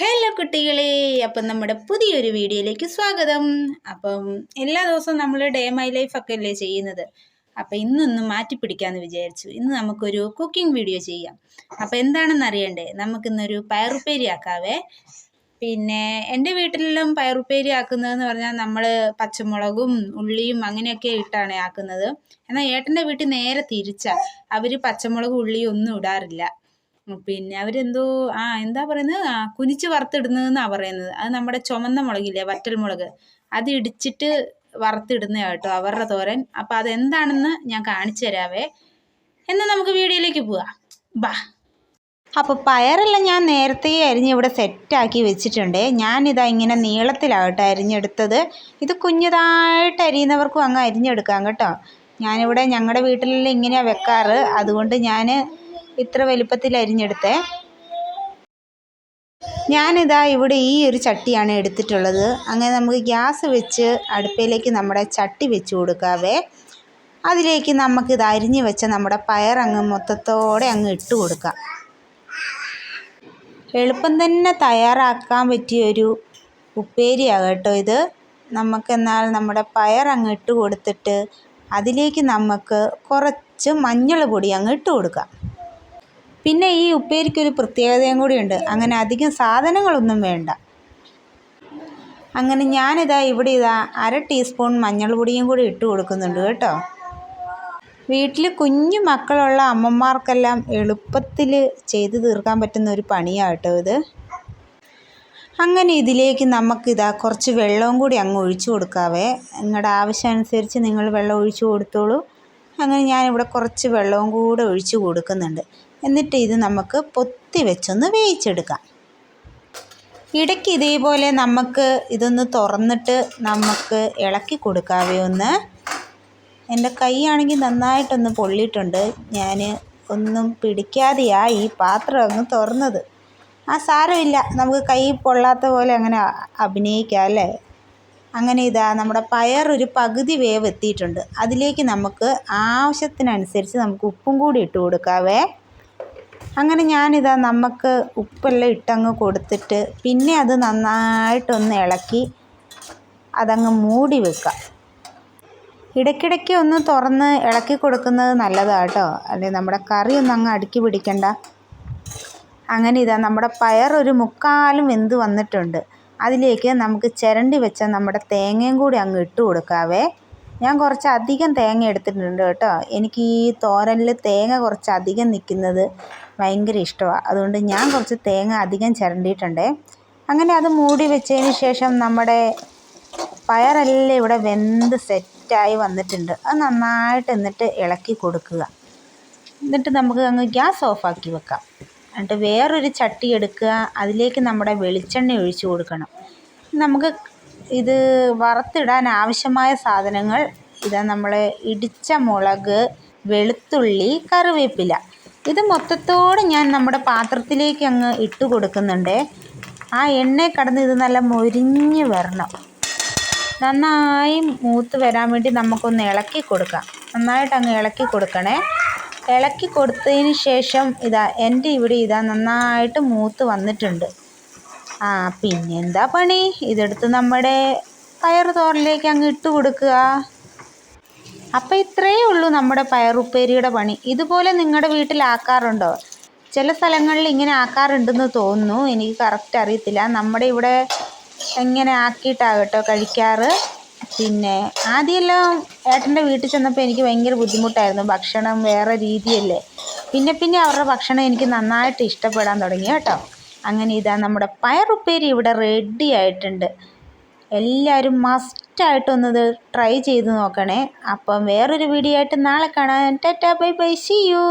Hello കുട്ടികളെ അപ്പം നമ്മുടെ പുതിയൊരു വീഡിയോയിലേക്ക് സ്വാഗതം. അപ്പം എല്ലാ ദിവസവും നമ്മൾ ഡേ മൈ ലൈഫ് ഒക്കെ അല്ലേ ചെയ്യുന്നത്? അപ്പം ഇന്നൊന്ന് മാറ്റി പിടിക്കാമെന്ന് വിചാരിച്ചു. ഇന്ന് നമുക്കൊരു കുക്കിംഗ് വീഡിയോ ചെയ്യാം. അപ്പം എന്താണെന്ന് അറിയണ്ടേ? നമുക്കിന്നൊരു പയറുപ്പേരി ആക്കാവേ. പിന്നെ എന്റെ വീട്ടിലെല്ലാം പയറുപ്പേരി ആക്കുന്നതെന്ന് പറഞ്ഞാൽ നമ്മൾ പച്ചമുളകും ഉള്ളിയും അങ്ങനെയൊക്കെ ഇട്ടാണ് ആക്കുന്നത്. എന്നാൽ ഏട്ടന്റെ വീട്ടിൽ നേരെ തിരിച്ചാ. അവർ പച്ചമുളകും ഉള്ളിയും ഒന്നും ഇടാറില്ല. പിന്നെ അവരെന്തോ ആ എന്താ പറയുന്നത്? ആ കുനിച്ച് വറുത്തിടുന്നതെന്നാണ് പറയുന്നത്. അത് നമ്മുടെ ചുമന്ന മുളകില്ലേ വറ്റൽ മുളക്. അത് ഇടിച്ചിട്ട് വറുത്തിടുന്ന കേട്ടോ അവരുടെ തോരൻ. അപ്പം അതെന്താണെന്ന് ഞാൻ കാണിച്ചു തരാവേ. എന്നാൽ നമുക്ക് വീഡിയോയിലേക്ക് പോവാം. ബാ. അപ്പോൾ പയറെല്ലാം ഞാൻ നേരത്തെ അരിഞ്ഞ് ഇവിടെ സെറ്റാക്കി വെച്ചിട്ടുണ്ട്. ഞാനിതാ ഇങ്ങനെ നീളത്തിലാകട്ടെ അരിഞ്ഞെടുത്തത്. ഇത് കുഞ്ഞതായിട്ട് അരിയുന്നവർക്കും അങ്ങ് അരിഞ്ഞെടുക്കാം കേട്ടോ. ഞാനിവിടെ ഞങ്ങളുടെ വീട്ടിലെല്ലാം ഇങ്ങനെയാണ് വെക്കാറ്. അതുകൊണ്ട് ഞാൻ ഇത്ര വലിപ്പത്തിൽ അരിഞ്ഞെടുത്തേ. ഞാനിതാ ഇവിടെ ഈ ഒരു ചട്ടിയാണ് എടുത്തിട്ടുള്ളത്. അങ്ങനെ നമുക്ക് ഗ്യാസ് വെച്ച് അടുപ്പയിലേക്ക് നമ്മുടെ ചട്ടി വെച്ച് കൊടുക്കാവേ. അതിലേക്ക് നമുക്കിത് അരിഞ്ഞ് വെച്ച നമ്മുടെ പയർ അങ്ങ് മൊത്തത്തോടെ അങ്ങ് ഇട്ട് കൊടുക്കാം. എളുപ്പം തന്നെ തയ്യാറാക്കാൻ പറ്റിയ ഒരു ഉപ്പേരിയാണ് കേട്ടോ ഇത്. നമുക്കെന്നാൽ നമ്മുടെ പയർ അങ്ങ് ഇട്ട് കൊടുത്തിട്ട് അതിലേക്ക് നമുക്ക് കുറച്ച് മഞ്ഞൾ പൊടി അങ്ങ് ഇട്ട് കൊടുക്കാം. പിന്നെ ഈ ഉപ്പേരിക്കൊരു പ്രത്യേകതയും കൂടിയുണ്ട്. അങ്ങനെ അധികം സാധനങ്ങളൊന്നും വേണ്ട. അങ്ങനെ ഞാനിതാ ഇവിടെ ഇതാ അര ടീസ്പൂൺ മഞ്ഞൾപ്പൊടിയും കൂടി ഇട്ട് കൊടുക്കുന്നുണ്ട് കേട്ടോ. വീട്ടിൽ കുഞ്ഞു മക്കളുള്ള അമ്മമാർക്കെല്ലാം എളുപ്പത്തിൽ ചെയ്ത് തീർക്കാൻ പറ്റുന്ന ഒരു പണിയാണ് കേട്ടോ ഇത്. അങ്ങനെ ഇതിലേക്ക് നമുക്കിതാ കുറച്ച് വെള്ളവും കൂടി അങ്ങ് ഒഴിച്ചു കൊടുക്കാവേ. നിങ്ങളുടെ ആവശ്യമനുസരിച്ച് നിങ്ങൾ വെള്ളം ഒഴിച്ചു കൊടുത്തോളൂ. അങ്ങനെ ഞാനിവിടെ കുറച്ച് വെള്ളവും കൂടെ ഒഴിച്ച് കൊടുക്കുന്നുണ്ട്. എന്നിട്ട് ഇത് നമുക്ക് പൊത്തി വെച്ചൊന്ന് വേവിച്ചെടുക്കാം. ഇടയ്ക്ക് ഇതേപോലെ നമുക്ക് ഇതൊന്ന് തുറന്നിട്ട് നമുക്ക് ഇളക്കി കൊടുക്കാവേ ഒന്ന്. എന്റെ കൈയാണെങ്കിൽ നന്നായിട്ടൊന്ന് പൊള്ളിയിട്ടുണ്ട്. ഞാൻ ഒന്നും പിടിക്കാതെയാണ് ഈ പാത്രം അങ്ങ് തുറന്നത്. ആ സാരമില്ല. നമുക്ക് കൈ പൊള്ളാത്ത പോലെ അങ്ങനെ അഭിനയിക്കാം അല്ലേ? അങ്ങനെ ഇതാ നമ്മുടെ പയർ ഒരു പകുതി വേവ് എത്തിയിട്ടുണ്ട്. അതിലേക്ക് നമുക്ക് ആവശ്യത്തിനനുസരിച്ച് നമുക്ക് ഉപ്പും കൂടി ഇട്ട് കൊടുക്കാവേ. അങ്ങനെ ഞാനിതാ നമുക്ക് ഉപ്പെല്ലാം ഇട്ടങ്ങ് കൊടുത്തിട്ട് പിന്നെ അത് നന്നായിട്ടൊന്ന് ഇളക്കി അതങ്ങ് മൂടി വെക്കാം ഇടയ്ക്കിടയ്ക്ക് ഒന്ന് തുറന്ന് ഇളക്കി കൊടുക്കുന്നത് നല്ലതാണ് കേട്ടോ അല്ലെങ്കിൽ നമ്മുടെ കറി ഒന്നും അങ്ങ് അടുക്കി പിടിക്കണ്ട. അങ്ങനെ ഇതാ നമ്മുടെ പയർ ഒരു മുക്കാലും വെന്ത് വന്നിട്ടുണ്ട്. അതിലേക്ക് നമുക്ക് ചിരണ്ടി വെച്ച നമ്മുടെ തേങ്ങയും കൂടി അങ്ങ് ഇട്ട് കൊടുക്കാവേ. ഞാൻ കുറച്ച് അധികം തേങ്ങ എടുത്തിട്ടുണ്ട് കേട്ടോ. എനിക്ക് ഈ തോരനിൽ തേങ്ങ കുറച്ച് അധികം നിൽക്കുന്നത് ഭയങ്കര ഇഷ്ടമാണ് അതുകൊണ്ട് ഞാൻ കുറച്ച് തേങ്ങ അധികം ചിരണ്ടിയിട്ടുണ്ടേ. അങ്ങനെ അത് മൂടി വെച്ചതിന് ശേഷം നമ്മുടെ പയറെല്ലാം ഇവിടെ വെന്ത് സെറ്റായി വന്നിട്ടുണ്ട്. അത് നന്നായിട്ട് എന്നിട്ട് ഇളക്കി കൊടുക്കുക. എന്നിട്ട് നമുക്ക് അങ്ങ് ഗ്യാസ് ഓഫാക്കി വെക്കാം. എന്നിട്ട് വേറൊരു ചട്ടി എടുക്കുക. അതിലേക്ക് നമ്മുടെ വെളിച്ചെണ്ണ ഒഴിച്ചു കൊടുക്കണം. നമുക്ക് ഇത് വറുത്തിടാൻ ആവശ്യമായ സാധനങ്ങൾ ഇതാ നമ്മൾ ഇടിച്ച മുളക് വെളുത്തുള്ളി കറിവേപ്പില. ഇത് മൊത്തത്തോടെ ഞാൻ നമ്മുടെ പാത്രത്തിലേക്ക് അങ്ങ് ഇട്ട് കൊടുക്കുന്നുണ്ട്. ആ എണ്ണ കടന്ന് ഇത് നല്ല മൊരിഞ്ഞ് വരണം. നന്നായി മൂത്ത് വരാൻ വേണ്ടി നമുക്കൊന്ന് ഇളക്കി കൊടുക്കാം. നന്നായിട്ട് അങ്ങ് ഇളക്കി കൊടുക്കണേ. ഇളക്കി കൊടുത്തതിന് ശേഷം ഇതാ എന്റെ ഇവിടെ ഇതാ നന്നായിട്ട് മൂത്ത് വന്നിട്ടുണ്ട്. ആ പിന്നെ എന്താ പണി? ഇതെടുത്ത് നമ്മുടെ പയർ തോറിലേക്ക് അങ്ങ് ഇട്ട് കൊടുക്കുക. അപ്പം ഇത്രയേ ഉള്ളൂ നമ്മുടെ പയറുപ്പേരിയുടെ പണി. ഇതുപോലെ നിങ്ങളുടെ വീട്ടിലാക്കാറുണ്ടോ ചില സ്ഥലങ്ങളിൽ ഇങ്ങനെ ആക്കാറുണ്ടെന്ന് തോന്നുന്നു. എനിക്ക് കറക്റ്റ് അറിയത്തില്ല. നമ്മുടെ ഇവിടെ എങ്ങനെ ആക്കിയിട്ടാകട്ടോ കഴിക്കാറ്? പിന്നെ ആദ്യമെല്ലാം ഏട്ടന്റെ വീട്ടിൽ ചെന്നപ്പോൾ എനിക്ക് ഭയങ്കര ബുദ്ധിമുട്ടായിരുന്നു. ഭക്ഷണം വേറെ രീതിയല്ലേ. പിന്നെ പിന്നെ അവരുടെ ഭക്ഷണം എനിക്ക് നന്നായിട്ട് ഇഷ്ടപ്പെടാൻ തുടങ്ങി കേട്ടോ. അങ്ങനെ ഇതാ നമ്മുടെ പയറുപ്പേരി ഇവിടെ റെഡി ആയിട്ടുണ്ട്. എല്ലാവരും മസ്റ്റായിട്ടൊന്നത് ട്രൈ ചെയ്ത് നോക്കണേ. അപ്പം വേറൊരു വീഡിയോ ആയിട്ട് നാളെ കാണാൻ tata bye bye see you